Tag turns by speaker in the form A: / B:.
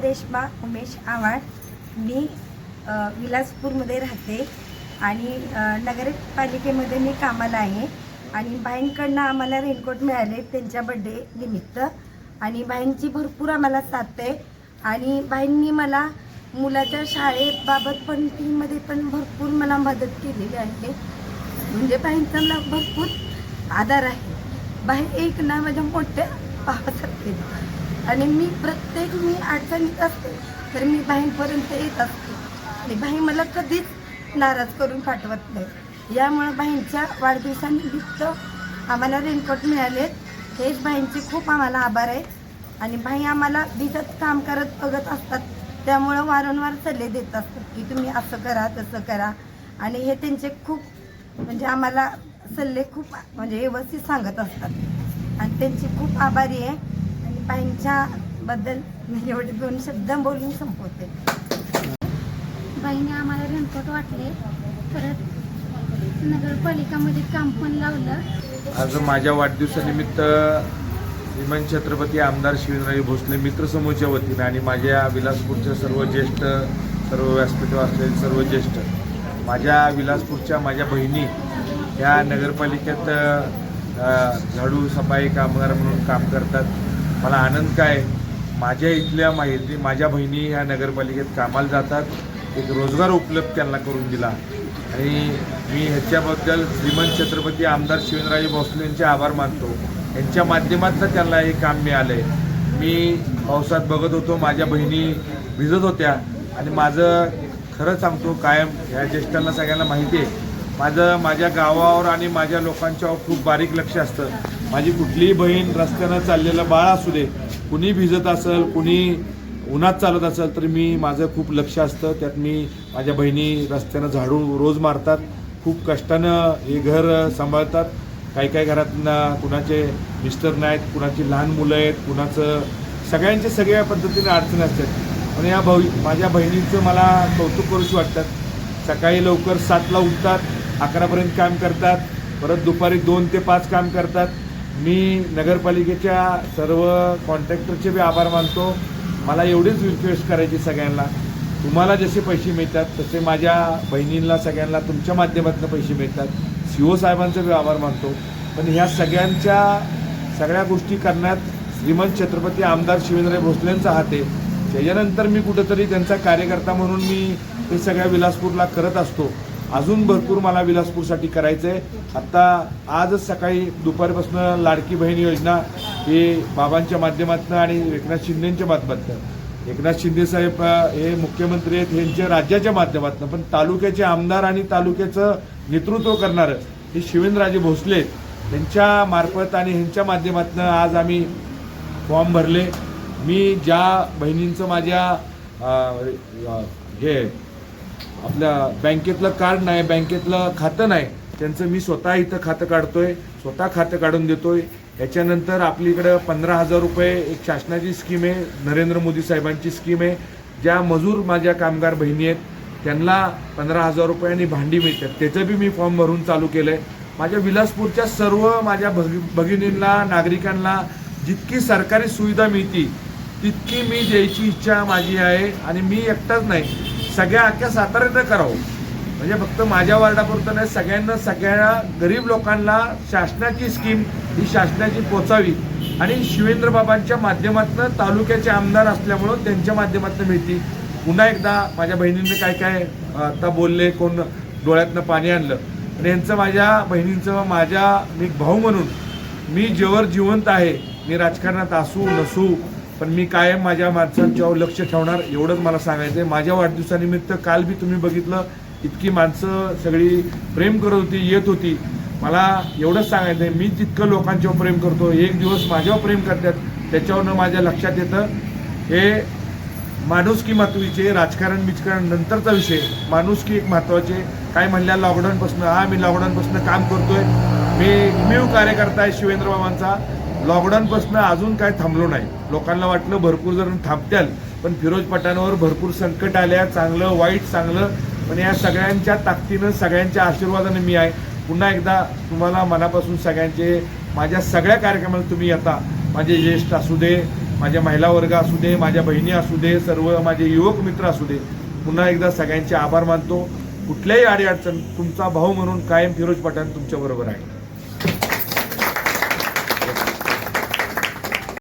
A: रेश्मा उमेश आव्हाड. मी विलासपूरमध्ये राहते आणि नगरपालिकेमध्ये मी कामाला आहे. आणि बाईंकडनं आम्हाला रेनकोट मिळाले त्यांच्या बड्डे निमित्त. आणि बाईंची भरपूर आम्हाला साथ आहे. आणि बाईंनी मला मुलाच्या शाळेबाबत पण फीमध्ये पण भरपूर मला मदत केलेली आहे. म्हणजे बाईंचा मला भरपूर आधार आहे. बाई एक ना माझ्या मोठ्या भावासारखे आणि मी प्रत्येक मी अडचणीत असते तर मी बाईंपर्यंत येत असते. आणि बाई मला कधीच नाराज करून पाठवत नाही. यामुळे बाईंच्या वाढदिवसानिमित्त आम्हाला रेनकोट मिळाले हेच बाईंचे खूप आम्हाला आभार आहे आणि बाई आम्हाला दिसत काम करत बघत असतात. त्यामुळं वारंवार सल्ले देत असतात की तुम्ही असं करा तसं करा. आणि हे त्यांचे खूप म्हणजे आम्हाला सल्ले खूप म्हणजे व्यवस्थित सांगत असतात. आणि त्यांची खूप आभारी आहे. आणि बाईंच्या बद्दल मी एवढे दोन शब्द बोलून संपवते.
B: बाईने आम्हाला रेनकोट वाटले. परत नगरपालिकामध्ये काम पण लावलं.
C: आज माझ्या वाढदिवसानिमित्त श्रीमान छत्रपती आमदार शिवराजे भोसले मित्रसमूहाच्या वतीनं आणि माझ्या विलासपूरच्या सर्व ज्येष्ठ सर्व व्यासपीठावर असलेले सर्व ज्येष्ठ माझ्या विलासपूरच्या माझ्या बहिणी ह्या नगरपालिकेत झाडू सफाई कामगार म्हणून काम करतात. मला आनंद काय? माझ्या इथल्या माहिती माझ्या बहिणी ह्या नगरपालिकेत कामाला जातात. एक रोजगार उपलब्ध त्यांना करून दिला. आणि मी ह्याच्याबद्दल श्रीमंत छत्रपती आमदार शिवेंद्रराजे भोसले यांचे आभार मानतो. यांच्या माध्यमातून त्यांना हे काम मिळालं. आहे मी पावसात बघत होतो माझ्या बहिणी भिजत होत्या. आणि माझं खरं सांगतो कायम ह्या ज्येष्ठांना सगळ्यांना माहिती आहे माझं माझ्या गावावर आणि माझ्या लोकांच्यावर खूप बारीक लक्ष असतं. माझी कुठलीही बहीण रस्त्यानं चाललेलं बाळ असू दे कुणी भिजत असेल कुणी उन्हात चालत असेल तर मी माझं खूप लक्ष असतं. त्यात मी माझ्या बहिणी रस्त्यानं झाडू रोज मारतात. खूप कष्टानं हे घर सांभाळतात. काही काही घरात कुणाचे मिस्टर नाहीत कुणाची लहान मुलं आहेत कुणाचं सगळ्यांचे सगळ्या पद्धतीने अडचणी असतात. पण या भाऊ माझ्या बहिणींचं मला कौतुक करूशी वाटतात. सकाळी लवकर सातला उठतात. अकरापर्यंत काम करतात परत दुपारी दोन ते पाच काम करतात. मी नगरपालिकेच्या सर्व कॉन्ट्रॅक्टरचे बी आभार मानतो. मला एवढीच रिक्वेस्ट करायची सगळ्यांना. तुम्हाला जसे पैसे मिळतात तसे माझ्या बहिणींना सगळ्यांना तुमच्या माध्यमातून पैसे मिळतात. सी ओ साहेबांचा बी आभार मानतो. पण ह्या सगळ्यांच्या सगळ्या गोष्टी करण्यात श्रीमंत छत्रपती आमदार शिवेंद्र भोसलेंचा हात आहे. त्याच्यानंतर मी कुठंतरी त्यांचा कार्यकर्ता म्हणून मी हे सगळ्या विलासपूरला करत असतो. अजून भरपूर मला विलासपूरसाठी करायचं आहे आत्ता आजच सकाळी दुपारपासून लाडकी बहीण योजना हे बाबांच्या माध्यमातून आणि एकनाथ शिंदेच्या माध्यमातून. एकनाथ शिंदे साहेब हे मुख्यमंत्री आहेत यांच्या राज्याच्या माध्यमातून. पण तालुक्याचे आमदार आणि तालुक्याचं नेतृत्व करणारं हे शिवेंद्रराजे भोसले त्यांच्या मार्फत आणि ह्यांच्या माध्यमातून आज आम्ही फॉर्म भरले. मी ज्या बहिणींचं माझ्या हे आपल्या बँकेतलं कार्ड नाही बँकेतलं खातं नाही त्यांचं मी स्वतः इथं खातं काढतोय स्वतः खातं काढून देतोय. याच्यानंतर आपलीकडं पंधरा हजार रुपये एक शासनाची स्कीम आहे नरेंद्र मोदी साहेबांची स्कीम आहे. ज्या मजूर माझ्या कामगार बहिणी आहेत त्यांना पंधरा हजार रुपये आणि भांडी मिळतात. त्याचं बी मी फॉर्म भरून चालू केलं आहे माझ्या विलासपूरच्या सर्व माझ्या भगि भगिनींना नागरिकांना जितकी सरकारी सुविधा मिळती तितकी मी द्यायची इच्छा माझी आहे आणि मी एकटाच नाही. सगळ्या अख्ख्या साताऱ्यानं करावं. म्हणजे फक्त माझ्या वार्डापुरतं नाही सगळ्यांना सगळ्या गरीब लोकांना शासनाची स्कीम ही शासनाची पोचावी. आणि शिवेंद्र बाबांच्या माध्यमातून तालुक्याचे आमदार असल्यामुळं त्यांच्या माध्यमातून मिळती. पुन्हा एकदा माझ्या बहिणींनी काय काय आता बोलले कोण डोळ्यातनं पाणी आणलं. आणि यांचं माझ्या बहिणींचं माझ्या मी भाऊ म्हणून मी जेवर जिवंत आहे मी राजकारणात असू नसू पण मी कायम माझ्या माणसांच्यावर लक्ष ठेवणार एवढंच मला सांगायचं आहे माझ्या वाढदिवसानिमित्त काल बी तुम्ही बघितलं इतकी माणसं सगळी प्रेम करत होती येत होती. मला एवढंच सांगायचं आहे मी जितकं लोकांच्यावर प्रेम करतो एक दिवस माझ्यावर प्रेम करतात त्याच्यावरनं माझ्या लक्षात येतं हे माणुसकी महत्वाची राजकारण बिजकारण नंतरचा विषय. माणुसकी एक महत्त्वाचे काय म्हणल्या लॉकडाऊनपासून हा मी लॉकडाऊनपासून काम करतोय. मी एकमेव कार्यकर्ता आहे शिवेंद्र बाबांचा लॉकडाऊनपासून अजून काय थांबलो नाही. लोकांना वाटलं भरपूर जण थांबत्याल पण फिरोज पठाणावर भरपूर संकट आल्या. चांगलं वाईट चांगलं पण या सगळ्यांच्या ताकदीनं सगळ्यांच्या आशीर्वादाने मी आहे. पुन्हा एकदा तुम्हाला मनापासून सगळ्यांचे माझ्या सगळ्या कार्यक्रमाला तुम्ही येता. माझे ज्येष्ठ असू दे माझ्या महिला वर्ग असू दे माझ्या बहिणी असू दे सर्व माझे युवक मित्र असू दे. पुन्हा एकदा सगळ्यांचे आभार मानतो. कुठल्याही अडीअडचण तुमचा भाऊ म्हणून कायम फिरोज पठाण तुमच्याबरोबर आहे.